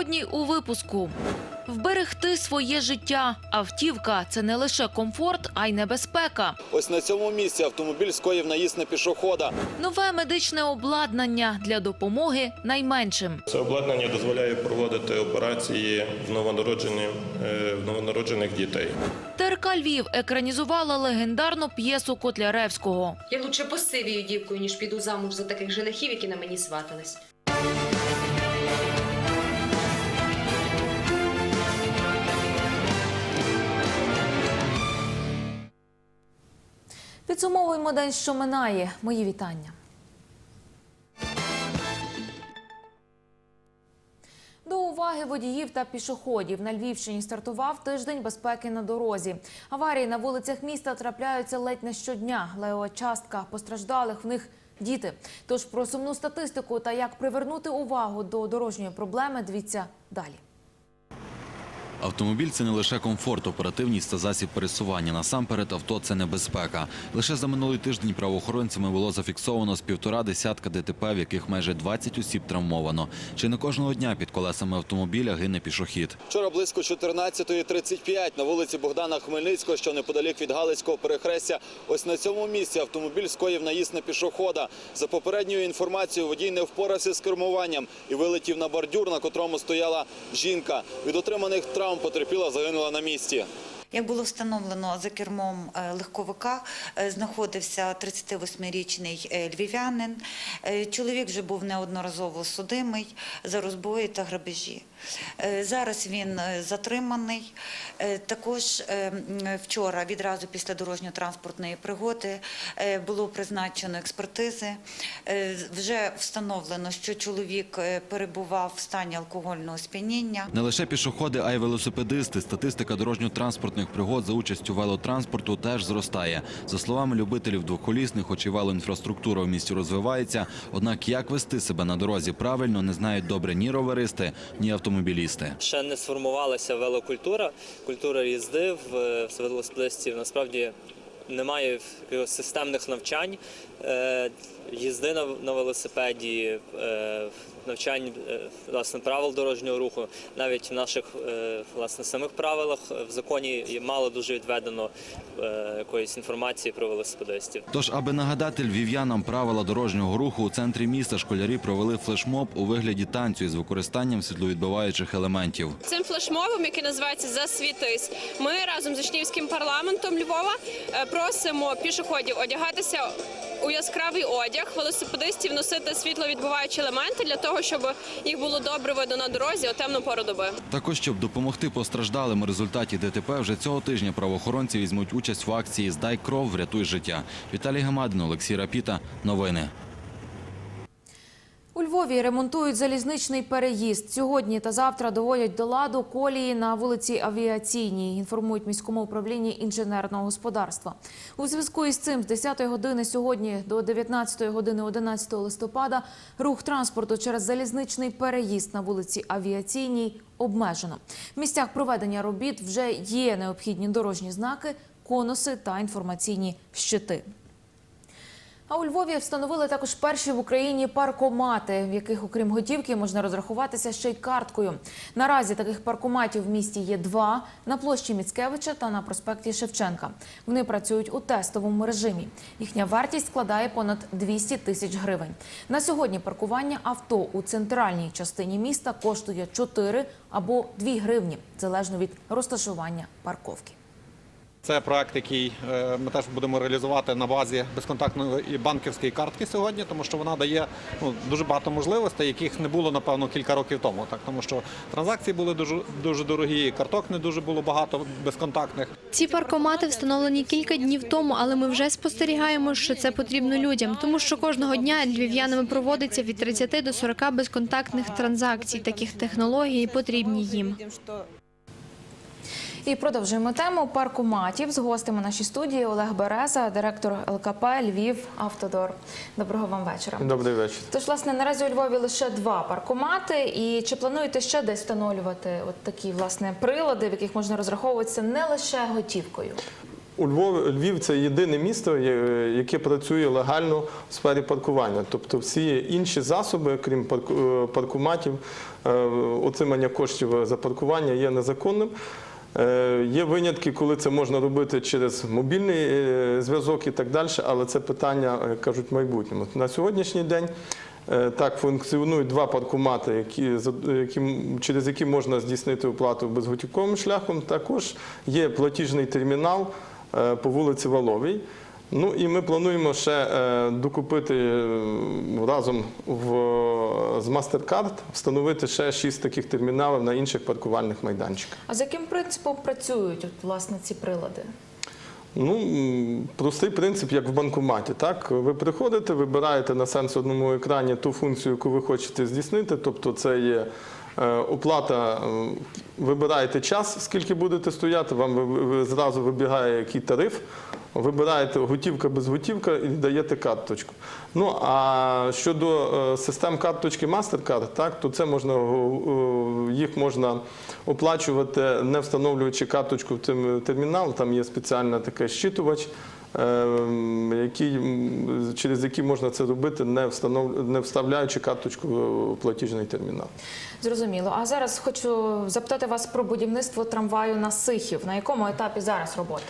Сьогодні у випуску вберегти своє життя. Автівка це не лише комфорт, а й небезпека. Ось на цьому місці автомобіль скоїв наїзд на пішохода. Нове медичне обладнання для допомоги найменшим. Це обладнання дозволяє проводити операції в новонароджені е, в новонароджених дітей. ТРК Львів екранізувала легендарну п'єсу Котляревського. Я лучше посивію дівкою, ніж піду замуж за таких женихів, які на мені сватались. Підсумовуємо день, що минає. Мої вітання. До уваги водіїв та пішоходів на Львівщині стартував тиждень безпеки на дорозі. Аварії на вулицях міста трапляються ледь не щодня. Лева частка постраждалих в них діти. Тож про сумну статистику та як привернути увагу до дорожньої проблеми дивіться далі. Автомобіль це не лише комфорт, оперативність та засіб пересування. Насамперед, авто це небезпека. Лише за минулий тиждень правоохоронцями було зафіксовано з півтора десятка ДТП, в яких майже 20 осіб травмовано. Чи не кожного дня під колесами автомобіля гине пішохід? Вчора близько 14.35 на вулиці Богдана Хмельницького, що неподалік від Галицького перехрестя. Ось на цьому місці автомобіль скоїв наїзд на пішохода. За попередньою інформацією, водій не впорався з кермуванням і вилетів на бордюр, на котрому стояла жінка. Від отриманих травм потерпіла, загинула на місці. Як було встановлено за кермом е, легковика, е, знаходився 38-річний е, львів'янин. Чоловік вже був неодноразово судимий за розбої та грабежі. Е, Зараз він е, затриманий. Е, Також вчора, відразу після дорожньо-транспортної пригоди, було призначено експертизи. Вже встановлено, що чоловік перебував в стані алкогольного сп'яніння. Не лише пішоходи, а й велосипедисти. Статистика дорожньо-транспортних пригод за участю велотранспорту теж зростає. За словами любителів двоколісних, хоч і велоінфраструктура в місті розвивається. Однак як вести себе на дорозі правильно не знають добре ні роверисти, ні автомобілісти. Ще не сформувалася велокультура, культура їзди в е, велосипедистів. Насправді немає системних навчань е, їзди на, на велосипеді, е, навчань е, власне правил дорожнього руху. Навіть в наших е, власне самих правилах е, в законі є мало дуже відведено е, якоїсь інформації про велосипедистів. Тож, аби нагадати львів'янам правила дорожнього руху, у центрі міста школярі провели флешмоб у вигляді танцю із використанням світловідбиваючих елементів. Цим флешмобом, який називається Засвітись, ми разом з учнівським парламентом Львова е, просимо пішоходів одягатися у яскравий одяг, велосипедистів носити світловідбиваючі елементи для того, щоб їх було добре видно на дорозі у темну пору доби. Також, щоб допомогти постраждалим у результаті ДТП, вже цього тижня правоохоронці візьмуть участь в акції Здай кров, врятуй життя. Віталій Гамадин, Олексій Рапіта. Новини. У Львові ремонтують залізничний переїзд. Сьогодні та завтра доводять до ладу колії на вулиці Авіаційній. Інформують міському управлінні інженерного господарства. У зв'язку із цим з 10 години сьогодні до 19 години 11 листопада рух транспорту через залізничний переїзд на вулиці Авіаційній обмежено. В місцях проведення робіт вже є необхідні дорожні знаки, конуси та інформаційні щити. А у Львові встановили також перші в Україні паркомати, в яких, окрім готівки, можна розрахуватися ще й карткою. Наразі таких паркоматів в місті є два на площі Міцкевича та на проспекті Шевченка. Вони працюють у тестовому режимі. Їхня вартість складає понад 200 тисяч гривень. На сьогодні паркування авто у центральній частині міста коштує 4 або 2 гривні, залежно від розташування парковки. Це проект, який е, ми теж будемо реалізувати на базі безконтактної банківської картки сьогодні, тому що вона дає ну, дуже багато можливостей, яких не було напевно кілька років тому. Так тому що транзакції були дуже дуже дорогі, карток не дуже було багато безконтактних. Ці паркомати встановлені кілька днів тому, але ми вже спостерігаємо, що це потрібно людям, тому що кожного дня львів'янами проводиться від 30 до 40 безконтактних транзакцій. Таких технологій потрібні їм. І продовжуємо тему паркоматів з гостем у нашій студії Олег Береза, директор ЛКП Львів Автодор. Доброго вам вечора. Добрий вечір. Тож, власне, наразі у Львові лише два паркомати. І чи плануєте ще десь встановлювати от такі власне прилади, в яких можна розраховуватися не лише готівкою? у Львові Львів це єдине місто, яке працює легально в сфері паркування. Тобто всі інші засоби, крім парку- е, паркоматів, е, отримання коштів за паркування є незаконним. Е, Є винятки, коли це можна робити через мобільний е, зв'язок і так далі, але це питання, е, кажуть, в майбутньому. На сьогоднішній день так функціонують два паркомати, які, які, через які можна здійснити оплату безготівковим шляхом. Також є платіжний термінал по вулиці Валовій. Ну і ми плануємо ще е, докупити е, разом в, з MasterCard, встановити ще шість таких терміналів на інших паркувальних майданчиках. А з яким принципом працюють от, власне ці прилади? Ну, простий принцип, як в банкоматі. Так? Ви приходите, вибираєте на сенсорному екрані ту функцію, яку ви хочете здійснити. Тобто це є оплата, е, вибираєте час, скільки будете стояти, вам зразу вибігає який тариф. Вибираєте готівка без готівка і даєте карточку. Ну а щодо е, систем карточки MasterCard, так, то це можна е, їх можна оплачувати, не встановлюючи карточку в термінал. Там є спеціальний такий щитувач, е, який, м, через який можна це робити, не, встанов... не вставляючи карточку в платіжний термінал. Зрозуміло. А зараз хочу запитати вас про будівництво трамваю на Сихів. На якому етапі зараз роботи?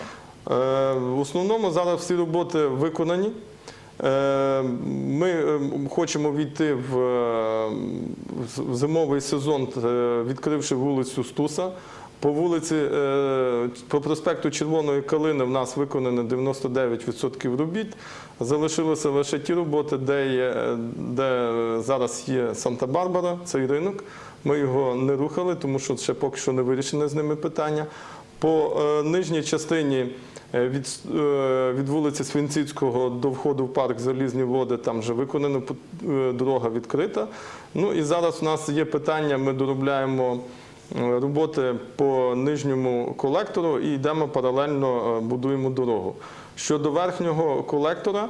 Е, В основному зараз всі роботи виконані. Е, Ми е, хочемо війти в е, зимовий сезон, е, відкривши вулицю Стуса. По вулиці, е, по проспекту Червоної Калини в нас виконано 99% робіт. Залишилися лише ті роботи, де, є, е, де зараз є Санта-Барбара, цей ринок. Ми його не рухали, тому що ще поки що не вирішено з ними питання. По е, нижній частині від, від вулиці Свинціцького до входу в парк Залізні води там вже виконана дорога відкрита. Ну і зараз у нас є питання, ми доробляємо роботи по нижньому колектору і йдемо паралельно е, будуємо дорогу. Щодо верхнього колектора,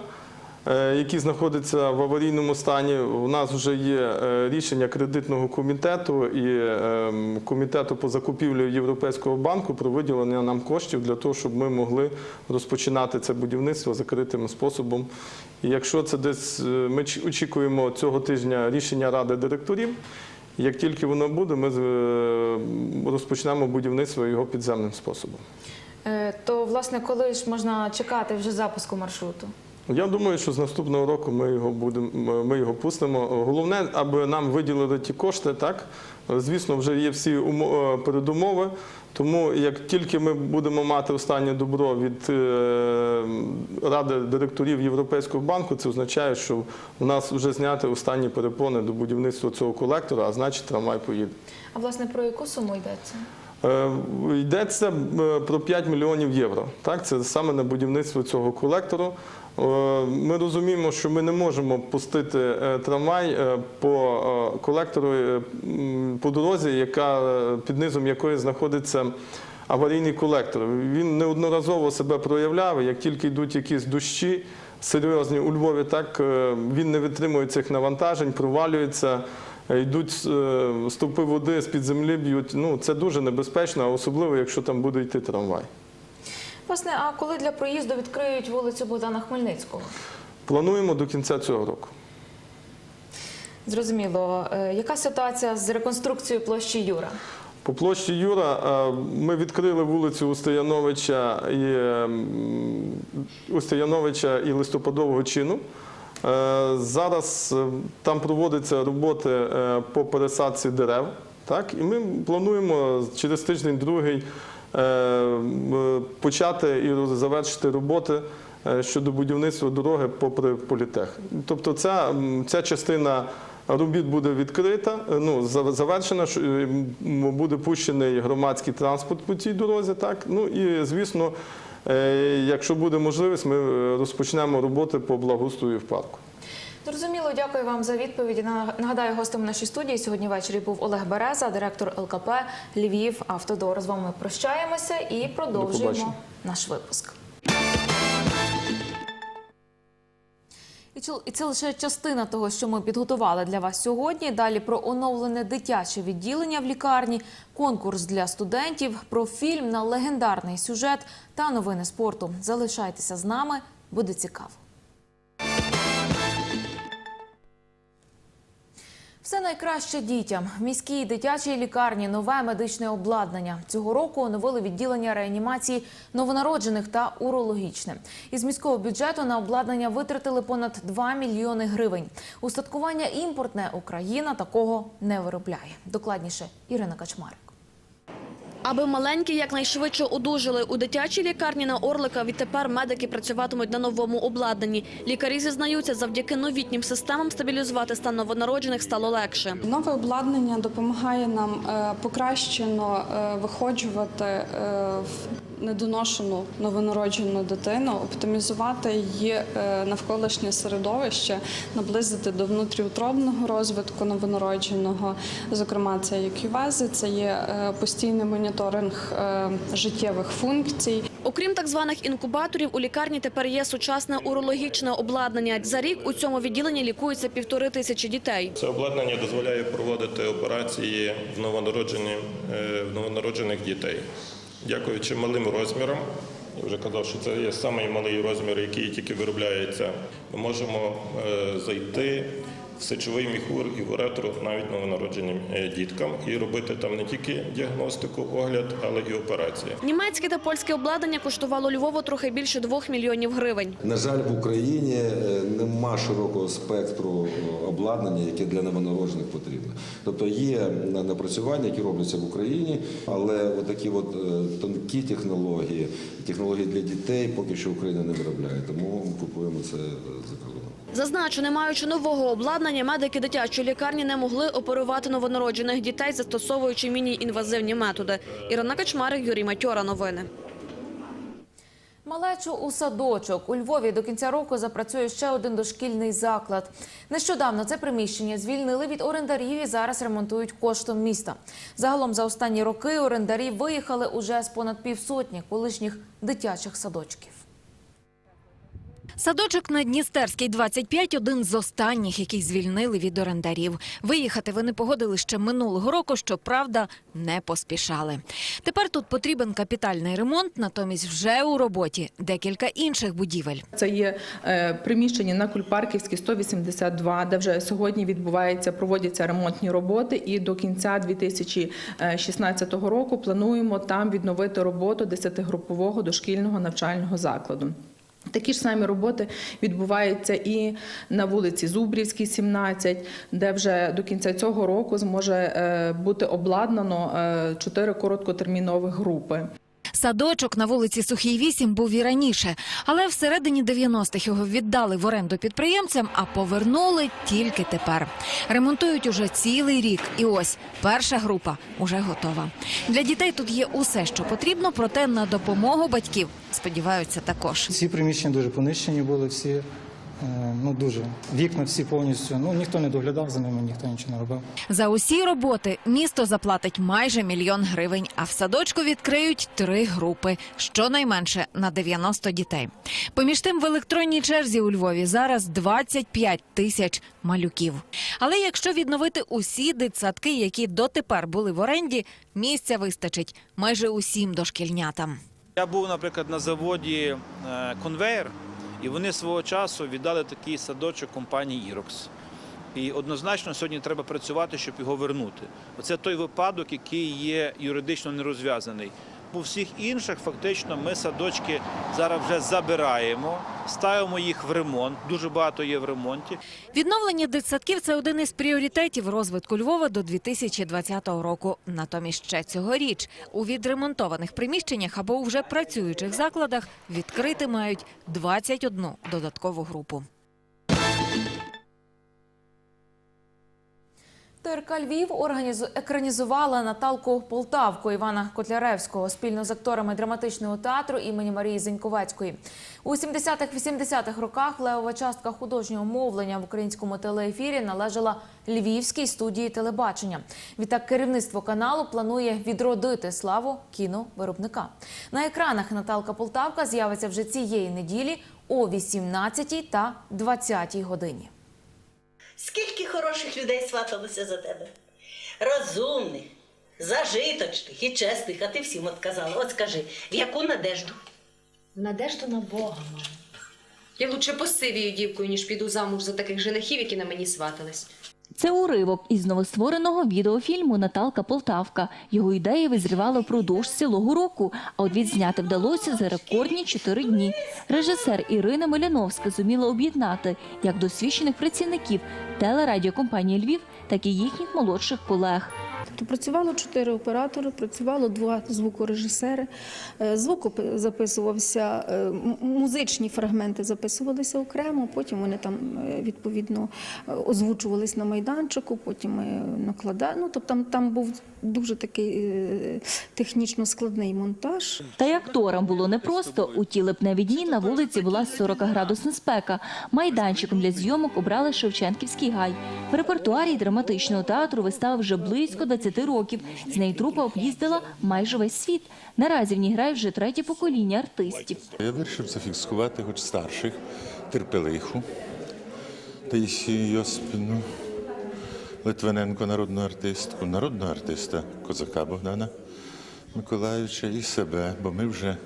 е, який знаходиться в аварійному стані. У нас вже є е, рішення кредитного комітету і е, комітету по закупівлі Європейського банку про виділення нам коштів для того, щоб ми могли розпочинати це будівництво закритим способом. І якщо це десь е, ми очікуємо цього тижня рішення ради директорів. Як тільки воно буде, ми е, розпочнемо будівництво його підземним способом. Е, То, власне, коли ж можна чекати вже запуску маршруту? Я думаю, що з наступного року ми його будемо, ми його пустимо. Головне, аби нам виділили ті кошти, так звісно, вже є всі умо- е, передумови. Тому як тільки ми будемо мати останнє добро від е, ради директорів Європейського банку, це означає, що у нас вже зняти останні перепони до будівництва цього колектора, а значить трамвай поїде. А власне про яку суму йдеться? Е, Йдеться е, про 5 мільйонів євро. Так, це саме на будівництво цього колектору. Е, Ми розуміємо, що ми не можемо пустити е, трамвай е, по колектору по дорозі, яка під низом якої знаходиться. Аварійний колектор. Він неодноразово себе проявляв. Як тільки йдуть якісь дощі серйозні у Львові, так він не витримує цих навантажень, провалюється. Йдуть стовпи води з-під землі б'ють. Ну це дуже небезпечно, особливо, якщо там буде йти трамвай. Власне, а коли для проїзду відкриють вулицю Богдана Хмельницького? Плануємо до кінця цього року. Зрозуміло. Е, Яка ситуація з реконструкцією площі Юра? По площі Юра е, ми відкрили вулицю Устаяновича і ем, Устаяновича і листопадового чину. Е, Зараз там проводяться роботи по пересадці дерев. Так? І ми плануємо через тиждень-другий почати і завершити роботи е, щодо будівництва дороги попри політех. Тобто ця, ця частина робіт буде відкрита, е, ну, завершена, е, буде пущений громадський транспорт по цій дорозі. Так? Ну і звісно, е, якщо буде можливість, ми е, розпочнемо роботи по благоустрою в парку. Зрозуміло, дякую вам за відповіді. На- Нагадаю, гостем нашої студії сьогодні ввечері був Олег Береза, директор ЛКП Львів Автодор. З вами прощаємося і продовжуємо наш випуск. І це лише частина того, що ми підготували для вас сьогодні. Далі про оновлене дитяче відділення в лікарні, конкурс для студентів, про фільм на легендарний сюжет та новини спорту. Залишайтеся з нами, буде цікаво. Все найкраще дітям. В міській дитячій лікарні нове медичне обладнання. Цього року оновили відділення реанімації новонароджених та урологічне. Із міського бюджету на обладнання витратили понад 2 мільйони гривень. Устаткування імпортне Україна такого не виробляє. Докладніше Ірина Качмарик. Аби маленькі якнайшвидше одужали у дитячій лікарні на Орлика, відтепер медики працюватимуть на новому обладнанні. Лікарі зізнаються, завдяки новітнім системам стабілізувати стан новонароджених стало легше. Нове обладнання допомагає нам е, покращено е, виходжувати е, недоношену новонароджену дитину, оптимізувати її е, навколишнє середовище, наблизити до внутріутробного розвитку новонародженого. Зокрема, це є кювези, це є е, постійний моніторинг е, життєвих функцій. Окрім так званих інкубаторів, у лікарні тепер є сучасне урологічне обладнання. За рік у цьому відділенні лікується півтори тисячі дітей. Це обладнання дозволяє проводити операції в новонароджені, в новонароджених дітей. Дякуючи малим розмірам, я вже казав, що це є самий малий розмір, який тільки виробляється. Ми можемо е, зайти сечовий міхур і в уретру навіть новонародженим е, діткам і робити там не тільки діагностику, огляд, але і операції. Німецьке та польське обладнання коштувало Львову трохи більше двох мільйонів гривень. На жаль, в Україні е, нема широкого спектру е, обладнання, яке для новонароджених потрібно. Тобто є напрацювання, які робляться в Україні, але отакі от тонкі технології, технології для дітей поки що Україна не виробляє, тому купуємо це за кордоном. Зазначу, не маючи нового обладнання, медики дитячої лікарні не могли оперувати новонароджених дітей, застосовуючи міні-інвазивні методи. Ірина Качмарик, Юрій Матьора. Новини. Малечу у садочок у Львові до кінця року запрацює ще один дошкільний заклад. Нещодавно це приміщення звільнили від орендарів і зараз ремонтують коштом міста. Загалом за останні роки орендарі виїхали уже з понад півсотні колишніх дитячих садочків. Садочок на Дністерській 25 – один з останніх, який звільнили від орендарів. Виїхати вони погодили ще минулого року, щоправда, не поспішали. Тепер тут потрібен капітальний ремонт, натомість вже у роботі декілька інших будівель. Це є е, приміщення на Кульпарківській 182, де вже сьогодні відбувається, проводяться ремонтні роботи. І до кінця 2016 року плануємо там відновити роботу 10-групового дошкільного навчального закладу. Такі ж самі роботи відбуваються і на вулиці Зубрівській, 17, де вже до кінця цього року зможе е, бути обладнано е, чотири короткотермінових групи. Садочок на вулиці Сухій 8 був і раніше, але всередині 90-х його віддали в оренду підприємцям, а повернули тільки тепер. Ремонтують уже цілий рік, і ось перша група уже готова. Для дітей тут є усе, що потрібно, проте на допомогу батьків сподіваються також. Ці приміщення дуже понищені були всі. Е, Ну дуже вікна всі повністю. Ну ніхто не доглядав за ними, ніхто нічого не робив. За усі роботи місто заплатить майже мільйон гривень, а в садочку відкриють три групи, щонайменше на 90 дітей. Поміж тим, в електронній черзі у Львові зараз 25 тисяч малюків. Але якщо відновити усі дитсадки, які дотепер були в оренді, місця вистачить майже усім дошкільнятам. Я був, наприклад, на заводі е, конвейер, і вони свого часу віддали такий садочок компанії Ірокс. І однозначно сьогодні треба працювати, щоб його вернути. Оце той випадок, який є юридично нерозв'язаний. У всіх інших фактично ми садочки зараз вже забираємо, ставимо їх в ремонт. Дуже багато є в ремонті. Відновлення дитсадків – це один із пріоритетів розвитку Львова до 2020 року. Натомість ще цьогоріч у відремонтованих приміщеннях або вже працюючих закладах відкрити мають 21 додаткову групу. ТРК Львів організу... екранізувала Наталку Полтавку Івана Котляревського спільно з акторами драматичного театру імені Марії Зеньковецької. У 70-х-80-х роках левова частка художнього мовлення в українському телеефірі належала Львівській студії телебачення. Відтак керівництво каналу планує відродити славу кіновиробника. На екранах Наталка Полтавка з'явиться вже цієї неділі о 18 та 20 годині. Скільки хороших людей сваталося за тебе? Розумних, зажиточних і чесних, а ти всім отказала. От скажи, в яку надежду? Надежду на Бога, мама. Я лучше посивію дівкою, ніж піду замуж за таких женихів, які на мені сватались. Це уривок із новоствореного відеофільму Наталка Полтавка. Його ідея визрівала впродовж цілого року, а от відзняти вдалося за рекордні чотири дні. Режисер Ірина Миляновська зуміла об'єднати як досвідчених працівників телерадіокомпанії Львів, так і їхніх молодших колег. Тобто працювало чотири оператори, працювало два звукорежисери. Е, Звук записувався, е, музичні фрагменти записувалися окремо, потім вони там е, відповідно озвучувались на майданчику, потім накладали. Ну, тобто там, там був дуже такий технічно складний монтаж. Та й акторам було непросто. У ті липневі дні на вулиці була 40-градусна спека. Майданчиком для зйомок обрали Шевченківський гай. В репертуарі драматичного театру вистава вже близько 20 років. З неї трупа об'їздила майже весь світ. Наразі в ній грає вже третє покоління артистів. Я вирішив зафіксувати хоч старших, терпелиху, Таїсію Йоспіну, Литвиненко, народну артистку, народного артиста козака Богдана Миколаївича і себе, бо ми вже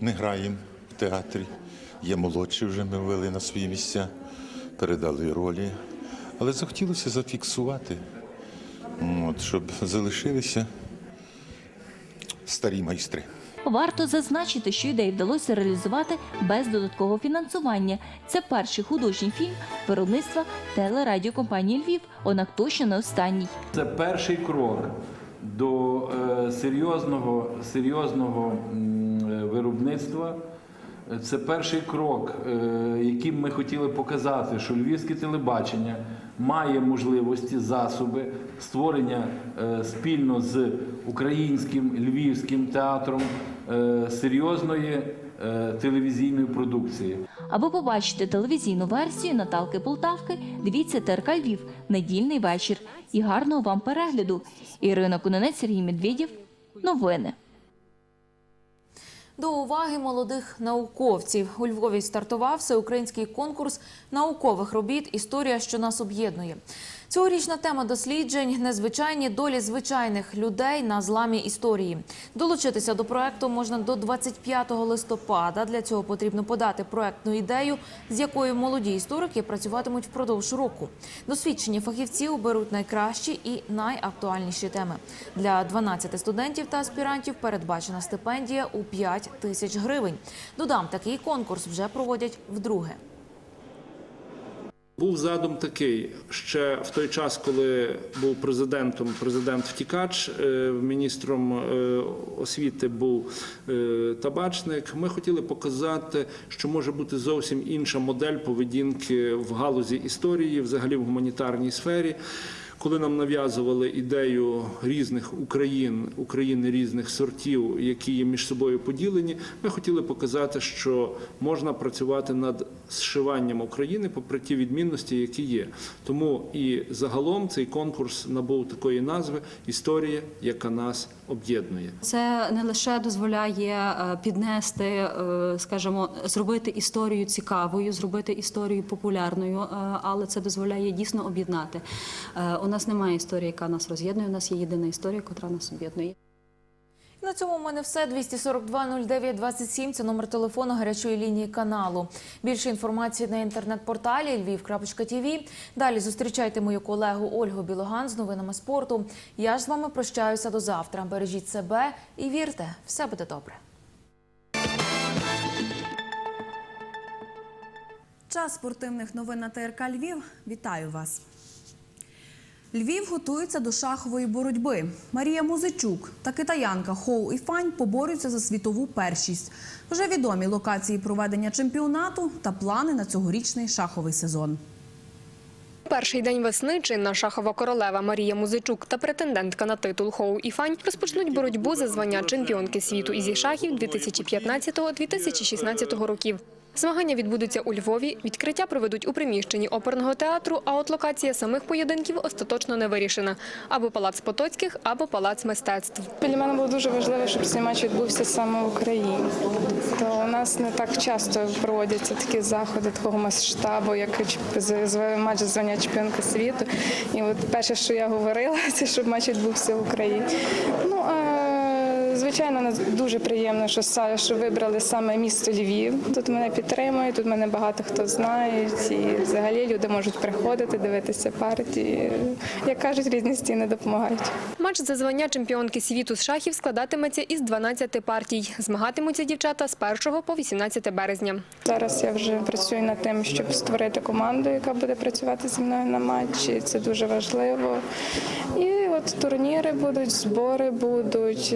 не граємо в театрі. Є молодші вже ми ввели на свої місця, передали ролі. Але захотілося зафіксувати, от, щоб залишилися старі майстри. Варто зазначити, що ідею вдалося реалізувати без додаткового фінансування. Це перший художній фільм виробництва телерадіокомпанії Львів, однак точно не останній. Це перший крок до е, серйозного, серйозного е, виробництва. Це перший крок, е, яким ми хотіли показати, що львівське телебачення має можливості, засоби створення е, спільно з українським львівським театром е, серйозної е, телевізійної продукції. Аби побачити телевізійну версію Наталки Полтавки, дивіться ТРК Львів недільний вечір. І гарного вам перегляду. Ірина Куненець, Сергій Медведєв. Новини. До уваги молодих науковців у Львові стартував всеукраїнський конкурс наукових робіт Історія, що нас об'єднує. Цьогорічна тема досліджень незвичайні долі звичайних людей на зламі історії. Долучитися до проекту можна до 25 листопада. Для цього потрібно подати проектну ідею, з якою молоді історики працюватимуть впродовж року. Досвідчені фахівці оберуть найкращі і найактуальніші теми. Для 12 студентів та аспірантів передбачена стипендія у 5 тисяч гривень. Додам, такий конкурс вже проводять вдруге. Був задум такий ще в той час, коли був президентом президент Втікач, е, міністром е, освіти був е, табачник. Ми хотіли показати, що може бути зовсім інша модель поведінки в галузі історії, взагалі в гуманітарній сфері. Коли нам нав'язували ідею різних Україн, України різних сортів, які є між собою поділені, ми хотіли показати, що можна працювати над зшиванням України попри ті відмінності, які є. Тому і загалом цей конкурс набув такої назви Історія, яка нас об'єднує. Це не лише дозволяє е, піднести, е, скажімо, зробити історію цікавою, зробити історію популярною, е, але це дозволяє дійсно об'єднати. У нас немає історії, яка нас роз'єднує. У нас є єдина історія, яка нас об'єднує. На цьому в мене все. 242 09 27 – це номер телефону гарячої лінії каналу. Більше інформації на інтернет-порталі lviv.tv. Далі зустрічайте мою колегу Ольгу Білоган з новинами спорту. Я ж з вами прощаюся до завтра. Бережіть себе і вірте, все буде добре. Час спортивних новин на ТРК Львів. Вітаю вас. Львів готується до шахової боротьби. Марія Музичук та китаянка Хоу Іфань поборються за світову першість. Вже відомі локації проведення чемпіонату та плани на цьогорічний шаховий сезон. Перший день весни чинна шахова королева Марія Музичук та претендентка на титул Хоу Іфань розпочнуть боротьбу за звання чемпіонки світу ізі шахів 2015-2016 років. Змагання відбудуться у Львові. Відкриття проведуть у приміщенні оперного театру, а от локація самих поєдинків остаточно не вирішена. Або палац Потоцьких, або палац мистецтв. Для мене було дуже важливо, щоб матч відбувся саме в Україні. То у нас не так часто проводяться такі заходи такого масштабу, як матч звання чемпіонка світу. І от перше, що я говорила, це щоб матч відбувся в Україні. Ну а звичайно, нас дуже приємно, що що вибрали саме місто Львів. Тут мене підтримують, тут мене багато хто знає. І взагалі люди можуть приходити, дивитися партії. Як кажуть, різні стіни допомагають. Матч за звання чемпіонки світу з шахів складатиметься із 12 партій. Змагатимуться дівчата з 1 по 18 березня. Зараз я вже працюю над тим, щоб створити команду, яка буде працювати зі мною на матчі. Це дуже важливо. І от турніри будуть, збори будуть.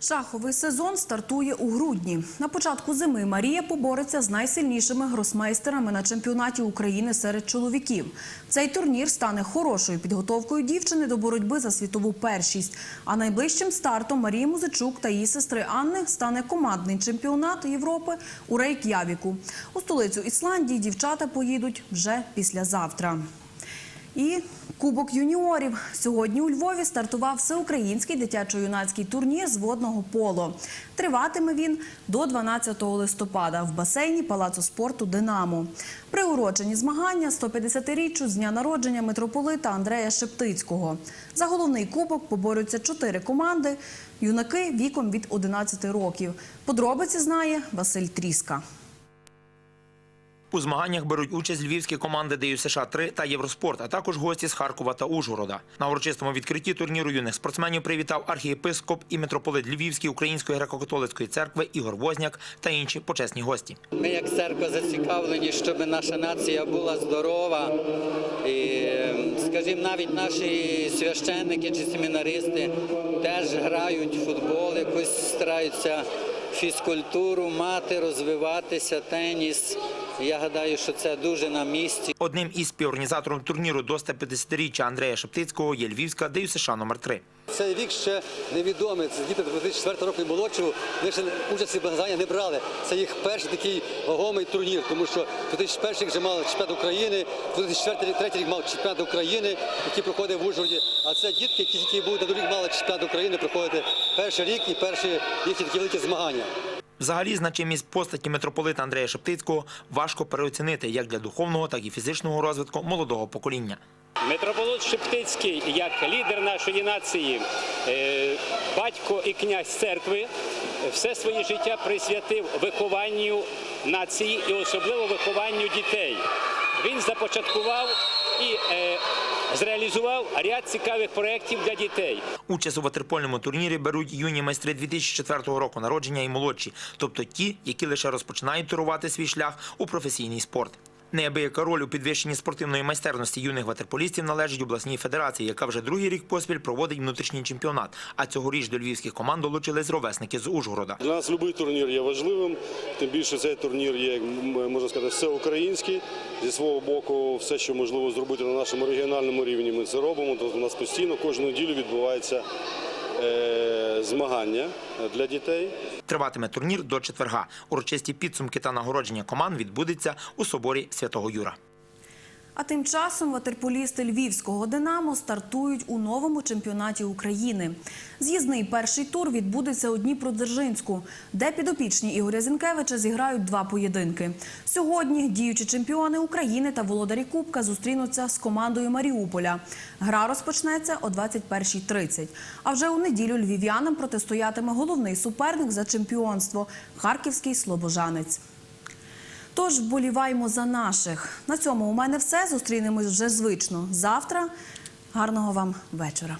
Шаховий сезон стартує у грудні. На початку зими Марія побореться з найсильнішими гросмейстерами на чемпіонаті України серед чоловіків. Цей турнір стане хорошою підготовкою дівчини до боротьби за світову першість. А найближчим стартом Марії Музичук та її сестри Анни стане командний чемпіонат Європи у Рейк'явіку. У столицю Ісландії дівчата поїдуть вже післязавтра. І Кубок юніорів. Сьогодні у Львові стартував всеукраїнський дитячо-юнацький турнір з водного поло. Триватиме він до 12 листопада в басейні Палацу спорту Динамо. Приурочені змагання 150-річчю з дня народження митрополита Андрея Шептицького. За головний кубок поборються чотири команди. Юнаки віком від 11 років. Подробиці знає Василь Тріска. У змаганнях беруть участь львівські команди ДЮ США 3 та Євроспорт, а також гості з Харкова та Ужгорода. На урочистому відкритті турніру юних спортсменів привітав архієпископ і митрополит Львівської Української греко-католицької церкви Ігор Возняк та інші почесні гості. Ми, як церква, зацікавлені, щоб наша нація була здорова. І, скажімо, навіть наші священники чи семінаристи теж грають в футбол, якось стараються фізкультуру мати, розвиватися, теніс. Я гадаю, що це дуже на місці. Одним із співорганізаторів турніру до 150-річчя Андрея Шептицького є Львівська ДЮСШ номер 3 Цей вік ще невідомий. Це діти 2004 року і молодшого. Вони ще участі в змаганнях не брали. Це їх перший такий вагомий турнір, тому що 2001 рік вже мали чемпіонат України, 2004 рік мав чемпіонат України, який проходив в Ужгороді. А це дітки, які тільки будуть на другий мали чемпіонат України, проходити перший рік і перші їхні такі великі змагання. Взагалі, значимість постаті митрополита Андрея Шептицького важко переоцінити як для духовного, так і фізичного розвитку молодого покоління. Митрополит Шептицький, як лідер нашої нації, е, батько і князь церкви, все своє життя присвятив вихованню нації і особливо вихованню дітей. Він започаткував і е, зреалізував ряд цікавих проєктів для дітей. Участь у ватерпольному турнірі беруть юні майстри 2004 року народження і молодші, тобто ті, які лише розпочинають турувати свій шлях у професійний спорт. Неабияка роль у підвищенні спортивної майстерності юних ватерполістів належить обласній федерації, яка вже другий рік поспіль проводить внутрішній чемпіонат. А цьогоріч до львівських команд долучились ровесники з Ужгорода. Для нас будь-який турнір є важливим, тим більше цей турнір є, можна сказати, всеукраїнський. Зі свого боку, все, що можливо зробити на нашому регіональному рівні, ми це робимо. Тобто у нас постійно кожну неділю відбувається змагання для дітей. Триватиме турнір до четверга. Урочисті підсумки та нагородження команд відбудеться у соборі Святого Юра. А тим часом ватерполісти львівського Динамо стартують у новому чемпіонаті України. З'їзний перший тур відбудеться у Дніпродзержинську, де підопічні Ігоря Зінкевича зіграють два поєдинки. Сьогодні діючі чемпіони України та володарі Кубка зустрінуться з командою Маріуполя. Гра розпочнеться о 21.30. А вже у неділю львів'янам протистоятиме головний суперник за чемпіонство харківський слобожанець. Тож вболіваємо за наших. На цьому у мене все. Зустрінемось вже звично завтра. Гарного вам вечора.